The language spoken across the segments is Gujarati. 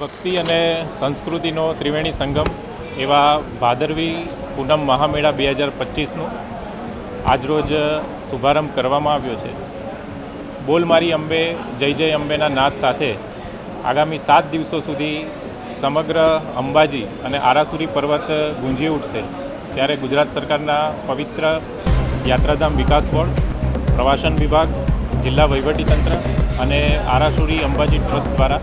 ભક્તિ અને સંસ્કૃતિનો ત્રિવેણી સંગમ એવા ભાદરવી પૂનમ મહામેળા બે હજાર પચીસનું આજરોજ શુભારંભ કરવામાં આવ્યો છે. બોલ મારી અંબે, જય જય અંબેના નાદ સાથે આગામી સાત દિવસો સુધી સમગ્ર અંબાજી અને આરાસુરી પર્વત ગુંજી ઉઠશે. ત્યારે ગુજરાત સરકારના પવિત્ર યાત્રાધામ વિકાસ બોર્ડ, પ્રવાસન વિભાગ, જિલ્લા વહીવટીતંત્ર અને આરાસુરી અંબાજી ટ્રસ્ટ દ્વારા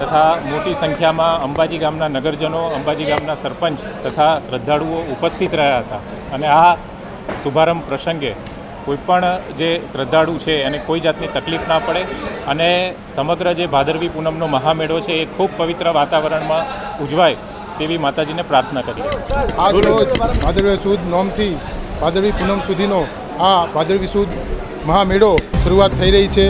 તથા મોટી સંખ્યામાં અંબાજી ગામના નગરજનો, અંબાજી ગામના સરપંચ તથા શ્રદ્ધાળુઓ ઉપસ્થિત રહ્યા હતા. અને આ શુભારંભ પ્રસંગે કોઈપણ જે શ્રદ્ધાળુ છે, એને કોઈ જાતની તકલીફ ના પડે અને સમગ્ર જે ભાદરવી પૂનમનો મહામેળો છે, એ ખૂબ પવિત્ર વાતાવરણમાં ઉજવાય તેવી માતાજીને પ્રાર્થના કરી આજ ભાદરવી સુદ નોમથી ભાદરવી પૂનમ સુધીનો આ ભાદરવી સુદ મહામેળો શરૂઆત થઈ રહી છે.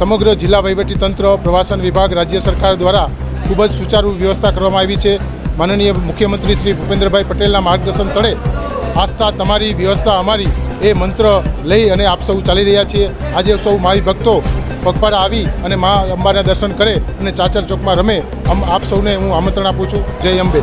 સમગ્ર જિલ્લા વહીવટીતંત્ર, પ્રવાસન વિભાગ, રાજ્ય સરકાર દ્વારા ખૂબ જ સુચારુ વ્યવસ્થા કરવામાં આવી છે. માનનીય મુખ્યમંત્રી શ્રી ભૂપેન્દ્રભાઈ પટેલના માર્ગદર્શન તળે આસ્થા તમારી, વ્યવસ્થા અમારી એ મંત્ર લઈ અને આપ સૌ ચાલી રહ્યા છીએ. આજે સૌ માવી ભક્તો પગપાળા આવી અને મા અંબાના દર્શન કરે અને ચાચર ચોકમાં રમે. આપ સૌને હું આમંત્રણ આપું છું. જય અંબે.